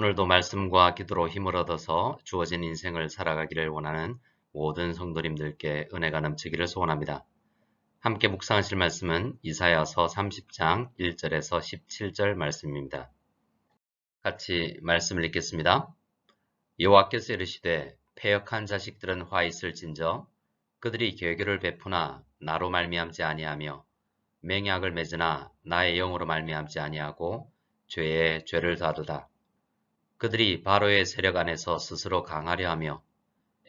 오늘도 말씀과 기도로 힘을 얻어서 주어진 인생을 살아가기를 원하는 모든 성도님들께 은혜가 넘치기를 소원합니다. 함께 묵상하실 말씀은 이사야서 30장 1절에서 17절 말씀입니다. 같이 말씀을 읽겠습니다. 여호와께서 이르시되 패역한 자식들은 화 있을진저 그들이 개교를 베푸나 나로 말미암지 아니하며 맹약을 맺으나 나의 영으로 말미암지 아니하고 죄에 죄를 다두다. 그들이 바로의 세력 안에서 스스로 강하려 하며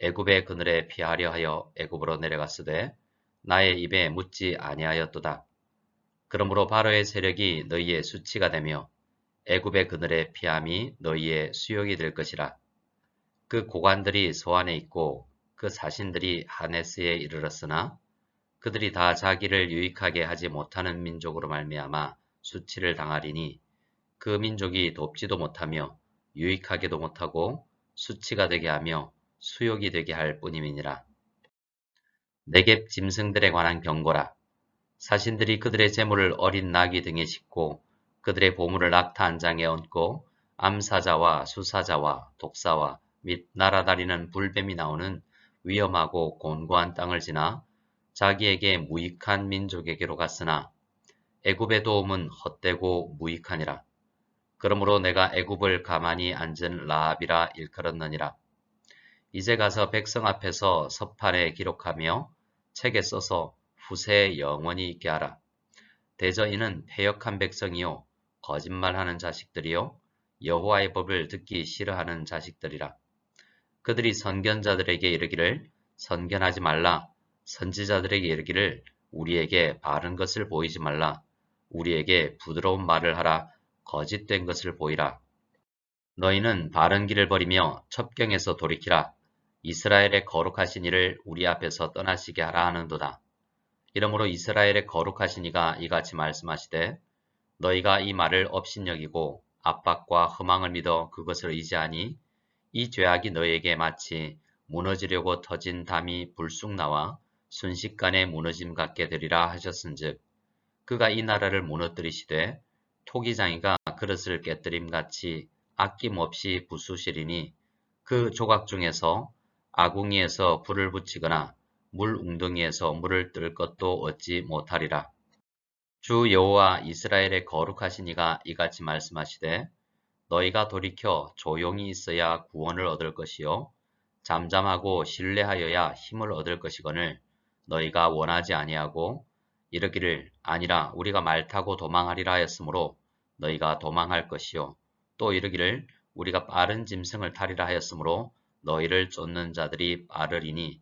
애굽의 그늘에 피하려 하여 애굽으로 내려갔으되 나의 입에 묻지 아니하였도다. 그러므로 바로의 세력이 너희의 수치가 되며 애굽의 그늘에 피함이 너희의 수욕이 될 것이라. 그 고관들이 소안에 있고 그 사신들이 하네스에 이르렀으나 그들이 다 자기를 유익하게 하지 못하는 민족으로 말미암아 수치를 당하리니 그 민족이 돕지도 못하며 유익하게도 못하고 수치가 되게 하며 수욕이 되게 할 뿐임이니라. 내갭 짐승들에 관한 경고라. 사신들이 그들의 재물을 어린 나귀 등에 싣고 그들의 보물을 낙타 한 장에 얹고 암사자와 수사자와 독사와 및 날아다니는 불뱀이 나오는 위험하고 곤고한 땅을 지나 자기에게 무익한 민족에게로 갔으나 애굽의 도움은 헛되고 무익하니라. 그러므로 내가 애굽을 가만히 앉은 라합이라 일컬었느니라. 이제 가서 백성 앞에서 서판에 기록하며 책에 써서 후세에 영원히 있게 하라. 대저 이는 패역한 백성이요 거짓말하는 자식들이요 여호와의 법을 듣기 싫어하는 자식들이라. 그들이 선견자들에게 이르기를 선견하지 말라. 선지자들에게 이르기를 우리에게 바른 것을 보이지 말라. 우리에게 부드러운 말을 하라. 거짓된 것을 보이라. 너희는 바른 길을 버리며 첩경에서 돌이키라. 이스라엘의 거룩하신 이를 우리 앞에서 떠나시게 하라 하는도다. 이러므로 이스라엘의 거룩하신 이가 이같이 말씀하시되 너희가 이 말을 업신여기고 압박과 허망을 믿어 그것을 의지하니 이 죄악이 너희에게 마치 무너지려고 터진 담이 불쑥 나와 순식간에 무너짐 같게 되리라 하셨은즉 그가 이 나라를 무너뜨리시되 토기장이가 그릇을 깨뜨림 같이 아낌없이 부수시리니 그 조각 중에서 아궁이에서 불을 붙이거나 물 웅덩이에서 물을 뜰 것도 얻지 못하리라. 주 여호와 이스라엘의 거룩하신 이가 이같이 말씀하시되 너희가 돌이켜 조용히 있어야 구원을 얻을 것이요 잠잠하고 신뢰하여야 힘을 얻을 것이거늘 너희가 원하지 아니하고 이르기를 아니라 우리가 말 타고 도망하리라 하였으므로 너희가 도망할 것이요 또 이르기를 우리가 빠른 짐승을 타리라 하였으므로 너희를 쫓는 자들이 빠르리니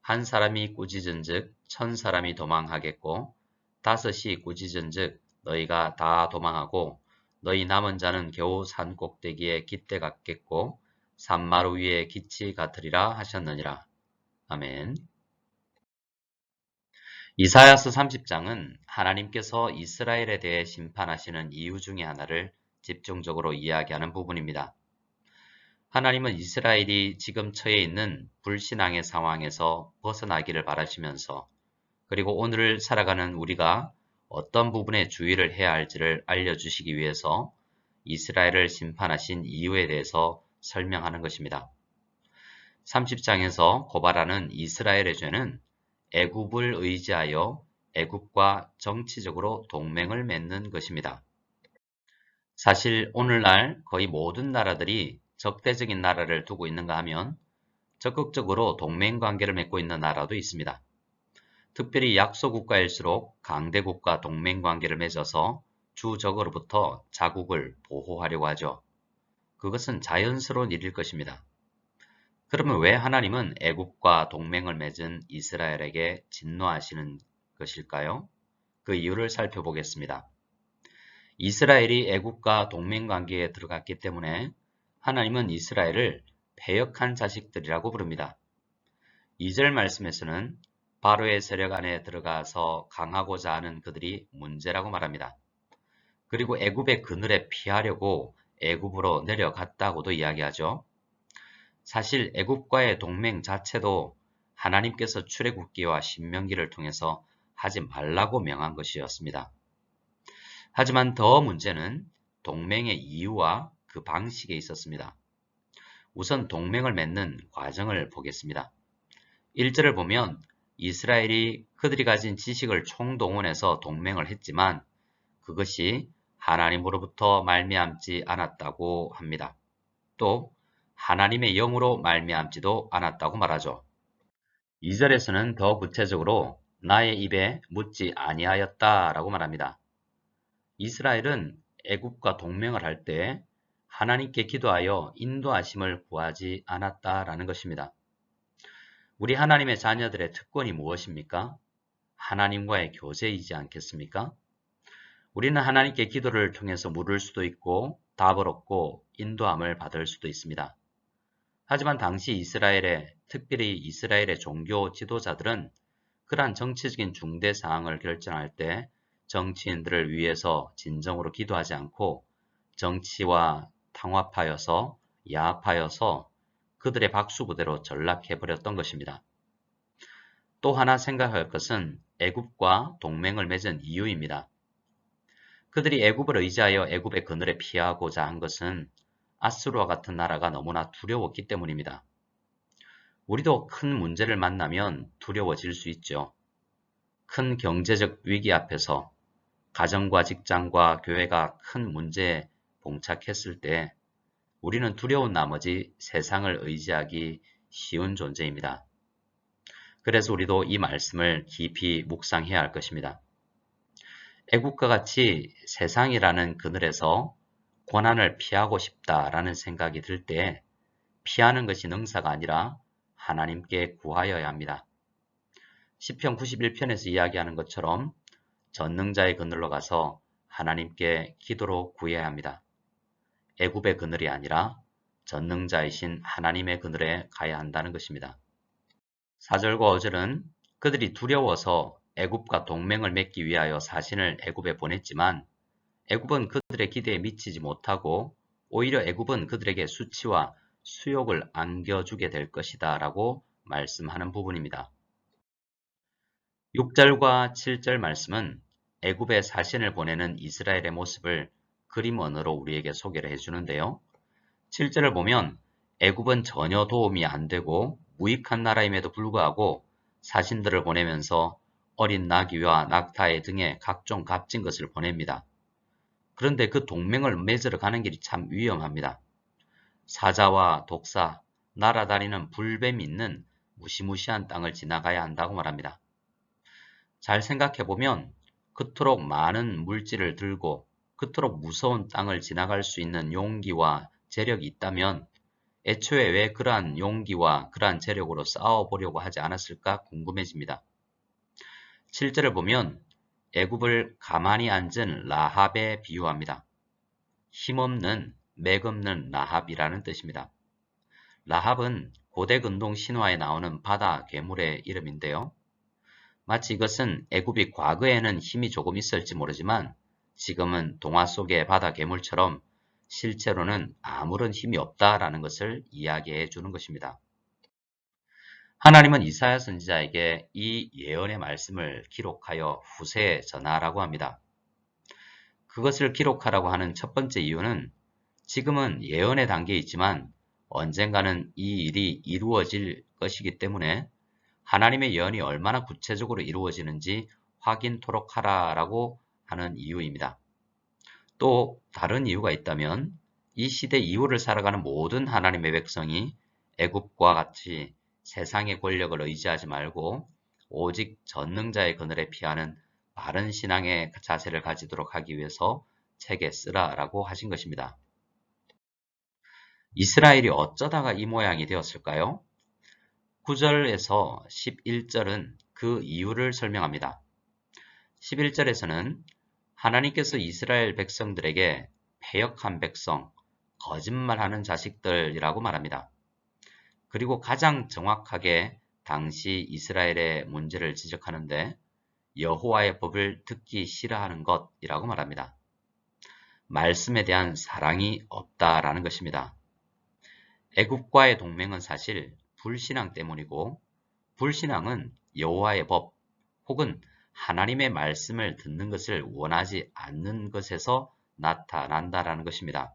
한 사람이 꾸짖은즉 천 사람이 도망하겠고 다섯이 꾸짖은즉 너희가 다 도망하고 너희 남은 자는 겨우 산 꼭대기에 깃대 같겠고 산마루 위에 기치 같으리라 하셨느니라. 아멘. 이사야서 30장은 하나님께서 이스라엘에 대해 심판하시는 이유 중의 하나를 집중적으로 이야기하는 부분입니다. 하나님은 이스라엘이 지금 처해 있는 불신앙의 상황에서 벗어나기를 바라시면서 그리고 오늘을 살아가는 우리가 어떤 부분에 주의를 해야 할지를 알려주시기 위해서 이스라엘을 심판하신 이유에 대해서 설명하는 것입니다. 30장에서 고발하는 이스라엘의 죄는 애굽을 의지하여 애굽과 정치적으로 동맹을 맺는 것입니다. 사실 오늘날 거의 모든 나라들이 적대적인 나라를 두고 있는가 하면 적극적으로 동맹 관계를 맺고 있는 나라도 있습니다. 특별히 약소국가일수록 강대국과 동맹 관계를 맺어서 주적으로부터 자국을 보호하려고 하죠. 그것은 자연스러운 일일 것입니다. 그러면 왜 하나님은 애국과 동맹을 맺은 이스라엘에게 진노하시는 것일까요? 그 이유를 살펴보겠습니다. 이스라엘이 애국과 동맹 관계에 들어갔기 때문에 하나님은 이스라엘을 패역한 자식들이라고 부릅니다. 2절 말씀에서는 바로의 세력 안에 들어가서 강하고자 하는 그들이 문제라고 말합니다. 그리고 애굽의 그늘에 피하려고 애굽으로 내려갔다고도 이야기하죠. 사실 애굽과의 동맹 자체도 하나님께서 출애굽기와 신명기를 통해서 하지 말라고 명한 것이었습니다. 하지만 더 문제는 동맹의 이유와 그 방식에 있었습니다. 우선 동맹을 맺는 과정을 보겠습니다. 1절을 보면 이스라엘이 그들이 가진 지식을 총동원해서 동맹을 했지만 그것이 하나님으로부터 말미암지 않았다고 합니다. 또 하나님의 영으로 말미암지도 않았다고 말하죠. 2절에서는 더 구체적으로 나의 입에 묻지 아니하였다 라고 말합니다. 이스라엘은 애굽과 동맹을 할 때 하나님께 기도하여 인도하심을 구하지 않았다라는 것입니다. 우리 하나님의 자녀들의 특권이 무엇입니까? 하나님과의 교제이지 않겠습니까? 우리는 하나님께 기도를 통해서 물을 수도 있고 답을 얻고 인도함을 받을 수도 있습니다. 하지만 당시 이스라엘의 특별히 이스라엘의 종교 지도자들은 그러한 정치적인 중대 사항을 결정할 때 정치인들을 위해서 진정으로 기도하지 않고 정치와 탕화파여서 야합하여서 그들의 박수부대로 전락해버렸던 것입니다. 또 하나 생각할 것은 애굽과 동맹을 맺은 이유입니다. 그들이 애굽을 의지하여 애굽의 그늘에 피하고자 한 것은 아스루와 같은 나라가 너무나 두려웠기 때문입니다. 우리도 큰 문제를 만나면 두려워질 수 있죠. 큰 경제적 위기 앞에서 가정과 직장과 교회가 큰 문제에 봉착했을 때 우리는 두려운 나머지 세상을 의지하기 쉬운 존재입니다. 그래서 우리도 이 말씀을 깊이 묵상해야 할 것입니다. 애국과 같이 세상이라는 그늘에서 고난을 피하고 싶다라는 생각이 들 때 피하는 것이 능사가 아니라 하나님께 구하여야 합니다. 10편 91편에서 이야기하는 것처럼 전능자의 그늘로 가서 하나님께 기도로 구해야 합니다. 애굽의 그늘이 아니라 전능자이신 하나님의 그늘에 가야 한다는 것입니다. 4절과 5절은 그들이 두려워서 애굽과 동맹을 맺기 위하여 사신을 애굽에 보냈지만 애굽은 그들의 기대에 미치지 못하고 오히려 애굽은 그들에게 수치와 수욕을 안겨주게 될 것이다 라고 말씀하는 부분입니다. 6절과 7절 말씀은 애굽에 사신을 보내는 이스라엘의 모습을 그림 언어로 우리에게 소개를 해주는데요. 7절을 보면 애굽은 전혀 도움이 안 되고 무익한 나라임에도 불구하고 사신들을 보내면서 어린 나귀와 낙타의 등에 각종 값진 것을 보냅니다. 그런데 그 동맹을 맺으러 가는 길이 참 위험합니다. 사자와 독사, 날아다니는 불뱀이 있는 무시무시한 땅을 지나가야 한다고 말합니다. 잘 생각해보면 그토록 많은 물질을 들고 그토록 무서운 땅을 지나갈 수 있는 용기와 재력이 있다면 애초에 왜 그러한 용기와 그러한 재력으로 싸워보려고 하지 않았을까 궁금해집니다. 7절을 보면 애굽을 가만히 앉은 라합에 비유합니다. 힘없는 맥없는 라합이라는 뜻입니다. 라합은 고대 근동 신화에 나오는 바다 괴물의 이름인데요. 마치 이것은 애굽이 과거에는 힘이 조금 있을지 모르지만 지금은 동화 속의 바다 괴물처럼 실제로는 아무런 힘이 없다라는 것을 이야기해 주는 것입니다. 하나님은 이사야 선지자에게 이 예언의 말씀을 기록하여 후세에 전하라고 합니다. 그것을 기록하라고 하는 첫 번째 이유는 지금은 예언의 단계에 있지만 언젠가는 이 일이 이루어질 것이기 때문에 하나님의 예언이 얼마나 구체적으로 이루어지는지 확인토록 하라라고 하는 이유입니다. 또 다른 이유가 있다면 이 시대 이후를 살아가는 모든 하나님의 백성이 애굽과 같이 세상의 권력을 의지하지 말고 오직 전능자의 그늘에 피하는 바른 신앙의 자세를 가지도록 하기 위해서 책에 쓰라라고 하신 것입니다. 이스라엘이 어쩌다가 이 모양이 되었을까요? 9절에서 11절은 그 이유를 설명합니다. 11절에서는 하나님께서 이스라엘 백성들에게 패역한 백성, 거짓말하는 자식들이라고 말합니다. 그리고 가장 정확하게 당시 이스라엘의 문제를 지적하는데 여호와의 법을 듣기 싫어하는 것이라고 말합니다. 말씀에 대한 사랑이 없다라는 것입니다. 애국과의 동맹은 사실 불신앙 때문이고 불신앙은 여호와의 법 혹은 하나님의 말씀을 듣는 것을 원하지 않는 것에서 나타난다라는 것입니다.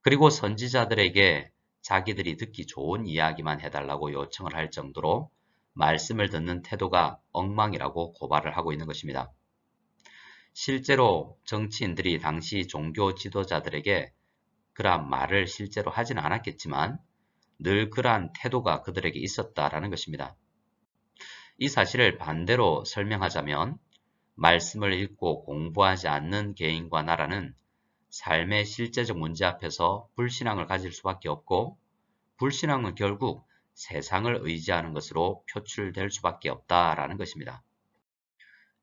그리고 선지자들에게 자기들이 듣기 좋은 이야기만 해달라고 요청을 할 정도로 말씀을 듣는 태도가 엉망이라고 고발을 하고 있는 것입니다. 실제로 정치인들이 당시 종교 지도자들에게 그러한 말을 실제로 하지는 않았겠지만 늘 그러한 태도가 그들에게 있었다라는 것입니다. 이 사실을 반대로 설명하자면 말씀을 읽고 공부하지 않는 개인과 나라는 삶의 실제적 문제 앞에서 불신앙을 가질 수밖에 없고 불신앙은 결국 세상을 의지하는 것으로 표출될 수밖에 없다라는 것입니다.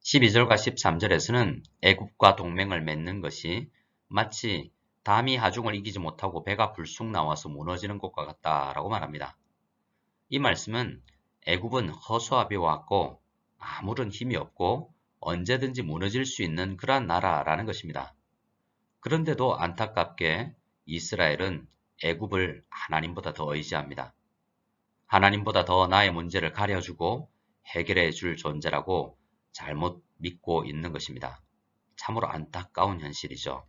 12절과 13절에서는 애굽과 동맹을 맺는 것이 마치 담이 하중을 이기지 못하고 배가 불쑥 나와서 무너지는 것과 같다라고 말합니다. 이 말씀은 애굽은 허수아비 왔고 아무런 힘이 없고 언제든지 무너질 수 있는 그러한 나라라는 것입니다. 그런데도 안타깝게 이스라엘은 애굽을 하나님보다 더 의지합니다. 하나님보다 더 나의 문제를 가려주고 해결해 줄 존재라고 잘못 믿고 있는 것입니다. 참으로 안타까운 현실이죠.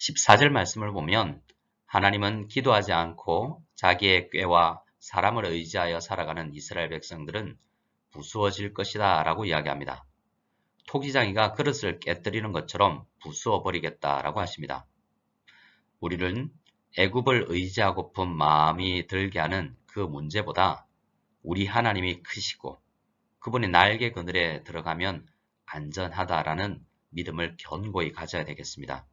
14절 말씀을 보면 하나님은 기도하지 않고 자기의 꾀와 사람을 의지하여 살아가는 이스라엘 백성들은 부수어질 것이다 라고 이야기합니다. 토기장이가 그릇을 깨뜨리는 것처럼 부수어 버리겠다라고 하십니다. 우리는 애굽을 의지하고픈 마음이 들게 하는 그 문제보다 우리 하나님이 크시고 그분의 날개 그늘에 들어가면 안전하다라는 믿음을 견고히 가져야 되겠습니다.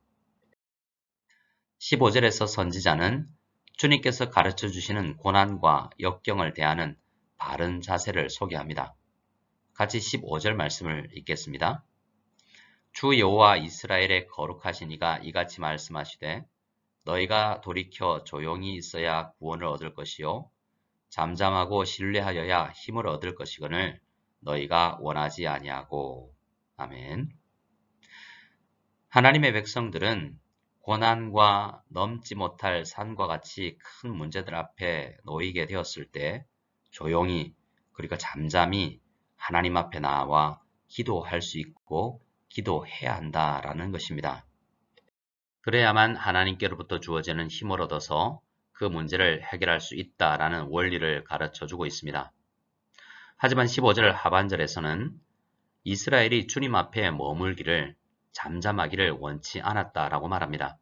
15절에서 선지자는 주님께서 가르쳐 주시는 고난과 역경을 대하는 바른 자세를 소개합니다. 같이 15절 말씀을 읽겠습니다. 주 여호와 이스라엘의 거룩하신 이가 이같이 말씀하시되 너희가 돌이켜 조용히 있어야 구원을 얻을 것이요 잠잠하고 신뢰하여야 힘을 얻을 것이거늘 너희가 원하지 아니하고 아멘. 하나님의 백성들은 고난과 넘지 못할 산과 같이 큰 문제들 앞에 놓이게 되었을 때 조용히 그리고 잠잠히 하나님 앞에 나와 기도할 수 있고 기도해야 한다라는 것입니다. 그래야만 하나님께로부터 주어지는 힘을 얻어서 그 문제를 해결할 수 있다라는 원리를 가르쳐 주고 있습니다. 하지만 15절 하반절에서는 이스라엘이 주님 앞에 머물기를 잠잠하기를 원치 않았다라고 말합니다.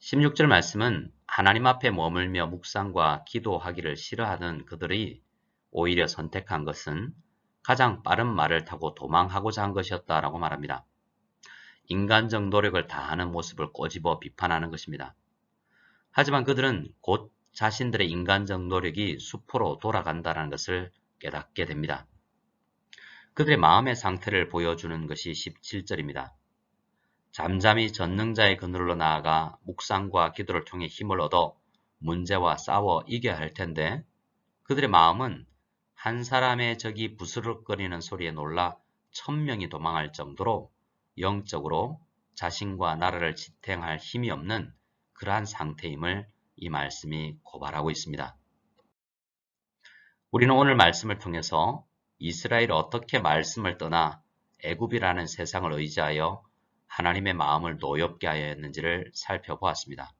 16절 말씀은 하나님 앞에 머물며 묵상과 기도하기를 싫어하는 그들이 오히려 선택한 것은 가장 빠른 말을 타고 도망하고자 한 것이었다라고 말합니다. 인간적 노력을 다하는 모습을 꼬집어 비판하는 것입니다. 하지만 그들은 곧 자신들의 인간적 노력이 수포로 돌아간다는 것을 깨닫게 됩니다. 그들의 마음의 상태를 보여주는 것이 17절입니다. 잠잠히 전능자의 그늘로 나아가 묵상과 기도를 통해 힘을 얻어 문제와 싸워 이겨야 할 텐데 그들의 마음은 한 사람의 적이 부스럭거리는 소리에 놀라 천명이 도망할 정도로 영적으로 자신과 나라를 지탱할 힘이 없는 그러한 상태임을 이 말씀이 고발하고 있습니다. 우리는 오늘 말씀을 통해서 이스라엘이 어떻게 말씀을 떠나 애굽이라는 세상을 의지하여 하나님의 마음을 노엽게 하였는지를 살펴보았습니다.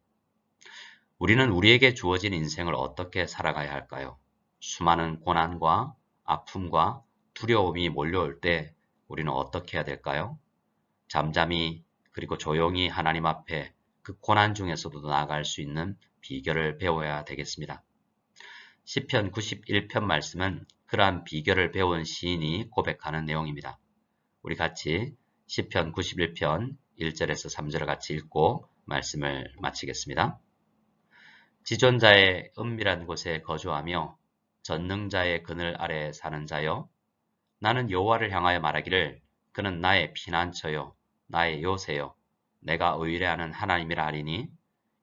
우리는 우리에게 주어진 인생을 어떻게 살아가야 할까요? 수많은 고난과 아픔과 두려움이 몰려올 때 우리는 어떻게 해야 될까요? 잠잠히 그리고 조용히 하나님 앞에 그 고난 중에서도 나아갈 수 있는 비결을 배워야 되겠습니다. 10편 91편 말씀은 그러한 비결을 배운 시인이 고백하는 내용입니다. 우리 같이 10편 91편 1절에서 3절을 같이 읽고 말씀을 마치겠습니다. 지존자의 은밀한 곳에 거주하며 전능자의 그늘 아래 사는 자여 나는 여호와를 향하여 말하기를 그는 나의 피난처요 나의 요새요 내가 의뢰하는 하나님이라 하리니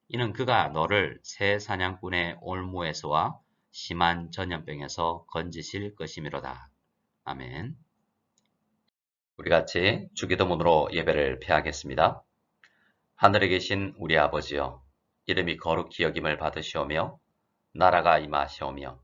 이는 그가 너를 새 사냥꾼의 올무에서와 심한 전염병에서 건지실 것이미로다. 아멘. 우리 같이 주기도문으로 예배를 폐하겠습니다. 하늘에 계신 우리 아버지여 이름이 거룩히 여김을 받으시오며 나라가 임하시오며